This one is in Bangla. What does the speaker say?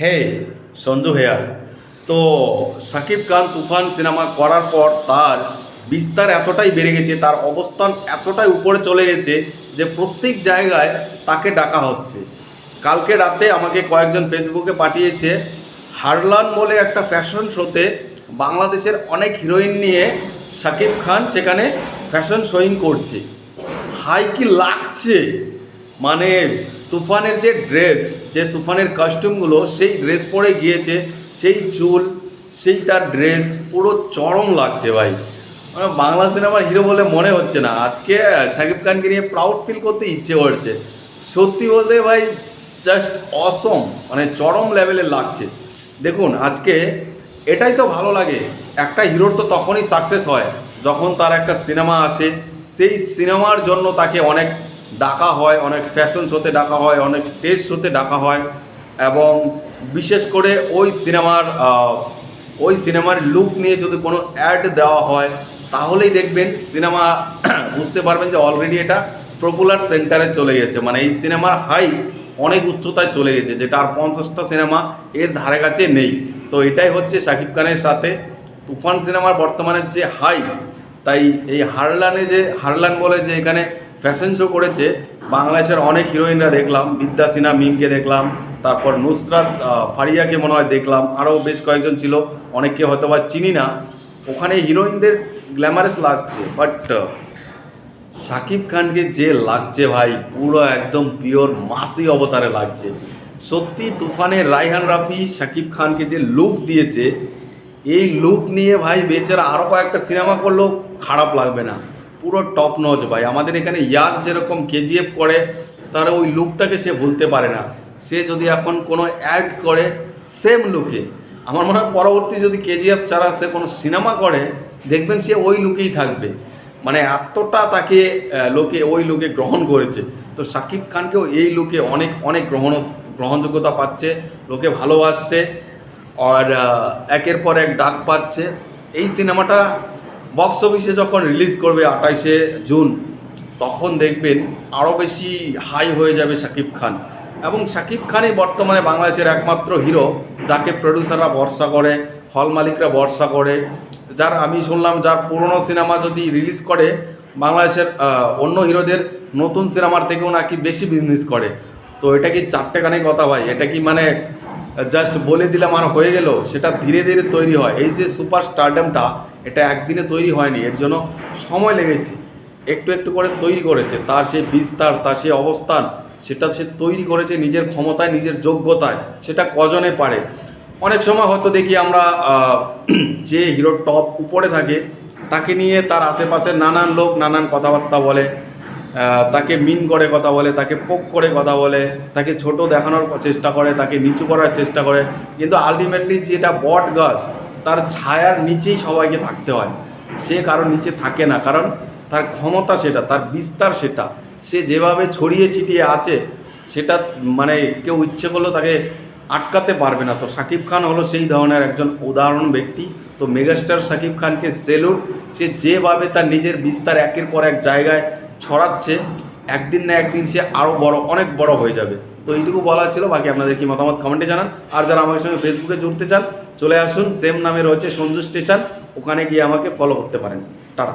হে সঞ্জু হেয়ার তো সাকিব খান তুফান সিনেমা করার পর তার বিস্তার এতটাই বেড়ে গেছে, তার অবস্থান এতটাই উপরে চলে গেছে যে প্রত্যেক জায়গায় তাকে ডাকা হচ্ছে। কালকে রাতে আমাকে কয়েকজন ফেসবুকে পাঠিয়েছে, হারলান বলে একটা ফ্যাশন শোতে বাংলাদেশের অনেক হিরোইন নিয়ে সাকিব খান সেখানে ফ্যাশন শোয়িং করছে। হাই কি লাগছে? মানে তুফানের যে ড্রেস যে তুফানের কাস্টিউমগুলো সেই ড্রেস পরে গিয়েছে, সেই চুল, সেই তার ড্রেস পুরো চরম লাগছে ভাই। মানে বাংলা সিনেমার হিরো বলে মনে হচ্ছে না। আজকে শাকিব খানকে নিয়ে প্রাউড ফিল করতে ইচ্ছে করছে। সত্যি বলতে ভাই জাস্ট অসম মানে চরম লেভেলের লাগছে। দেখুন, আজকে এটাই তো ভালো লাগে। একটা হিরোর তো তখনই সাকসেস হয়, যখন তার একটা সিনেমা আসে। সেই সিনেমার জন্য তাকে অনেক ডাকা হয়, অনেক ফ্যাশন শোতে ডাকা হয়, অনেক স্টেজ শোতে ডাকা হয় এবং বিশেষ করে ওই সিনেমার ওই সিনেমার লুক নিয়ে যদি কোনো অ্যাড দেওয়া হয়, তাহলেই দেখবেন সিনেমা বুঝতে পারবেন যে অলরেডি এটা পপুলার সেন্টারে চলে গেছে। মানে এই সিনেমার হাই অনেক উচ্চতায় চলে গেছে, যেটা আর পঞ্চাশটা সিনেমা এর ধারে কাছে নেই। তো এটাই হচ্ছে শাকিব খানের সাথে তুফান সিনেমার বর্তমানের যে হাই তাই এই হারলানে যে, হারলান বলে যে এখানে ফ্যাশন শো করেছে। বাংলাদেশের অনেক হিরোইনরা দেখলাম, বিদ্যা সিনহা, মিমকে দেখলাম, তারপর নুসরাত ফারিয়াকে মনে হয় দেখলাম, আরও বেশ কয়েকজন ছিল, অনেককে হয়তো বা চিনি না। ওখানে হিরোইনদের গ্ল্যামারাস লাগছে বাট শাকিব খানকে যে লাগছে ভাই, পুরো একদম পিওর, মাসি অবতারে লাগছে। সত্যি তুফানে রাইহান রাফি শাকিব খানকে যে লুক দিয়েছে, এই লুক নিয়ে ভাই বেচারা আরও কয়েকটা সিনেমা করলেও খারাপ লাগবে না। পুরো টপ নচ ভাই। আমাদের এখানে ইয়াস যেরকম কেজিএফ করে তার ওই লুকটাকে সে ভুলতে পারে না। সে যদি এখন কোনো অ্যাড করে সেম লুকে আমার মনে হয় পরবর্তী যদি কেজিএফ ছাড়া সে কোনো সিনেমা করে, দেখবেন সে ওই লুকেই থাকবে। মানে এতটা তাকে লোকে ওই লোকে গ্রহণ করেছে। তো শাকিব খানকেও এই লোকে অনেক অনেক গ্রহণ, গ্রহণযোগ্যতা পাচ্ছে, লোকে ভালোবাসছে, আর একের পর এক ডাক পাচ্ছে। এই সিনেমাটা বক্স অফিসে যখন রিলিজ করবে আঠাইশে জুন, তখন দেখবেন আরও বেশি হাই হয়ে যাবে শাকিব খান। এবং শাকিব খানই বর্তমানে বাংলাদেশের একমাত্র হিরো যাকে প্রডিউসাররা ভরসা করে হল মালিকরা ভরসা করে। যার আমি শুনলাম, যার পুরনো সিনেমা যদি রিলিজ করে, বাংলাদেশের অন্য হিরোদের নতুন সিনেমার থেকেও নাকি বেশি বিজনেস করে। তো এটা কি চারটেখানি কথা ভাই? এটা কি মানে জাস্ট বলে দিলাম আর হয়ে গেল, সেটা ধীরে ধীরে তৈরি হয়। এই যে সুপার স্টারডামটা এটা একদিনে তৈরি হয়নি, এর জন্য সময় লেগেছে। একটু একটু করে তৈরি করেছে, তার সেই বিস্তার, তার সেই অবস্থান, সেটা সে তৈরি করেছে নিজের ক্ষমতায়, নিজের যোগ্যতায়, সেটা কজনে পারে? অনেক সময় হয়তো দেখি আমরা যে হিরোর টপ উপরে থাকে, তাকে নিয়ে তার আশেপাশের নানান লোক, নানান কথাবার্তা বলে। তাকে মিন করে কথা বলে, তাকে পোক করে কথা বলে, তাকে ছোট দেখানোর চেষ্টা করে, তাকে নিচু করার চেষ্টা করে। কিন্তু আলটিমেটলি যেটা বট গাছ, তার ছায়ার নিচেই সবাইকে থাকতে হয়। সে কারোর নিচে থাকে না। কারণ তার ক্ষমতা সেটা, তার বিস্তার সেটা। সে যেভাবে ছড়িয়ে ছিটিয়ে আছে, সেটা মানে কেউ ইচ্ছে করলেও তাকে আটকাতে পারবে না। তো সাকিব খান হলো সেই ধরনের একজন উদাহরণ ব্যক্তি। তো মেগাস্টার শাকিব খানকে সেলুট সে যেভাবে তার নিজের বিস্তার একের পর এক জায়গায় ছড়াচ্ছে, একদিন না একদিন সে আরও বড়, অনেক বড় হয়ে যাবে। তো এইটুকু বলা ছিল, বাকি আপনাদের কি মতামত কমেন্টে জানান। আর যারা আমার সঙ্গে ফেসবুকে জুড়তে চান, চলে আসুন সেম নামে রয়েছে সঞ্জু স্টেশন ওখানে গিয়ে আমাকে ফলো করতে পারেন। টাটা।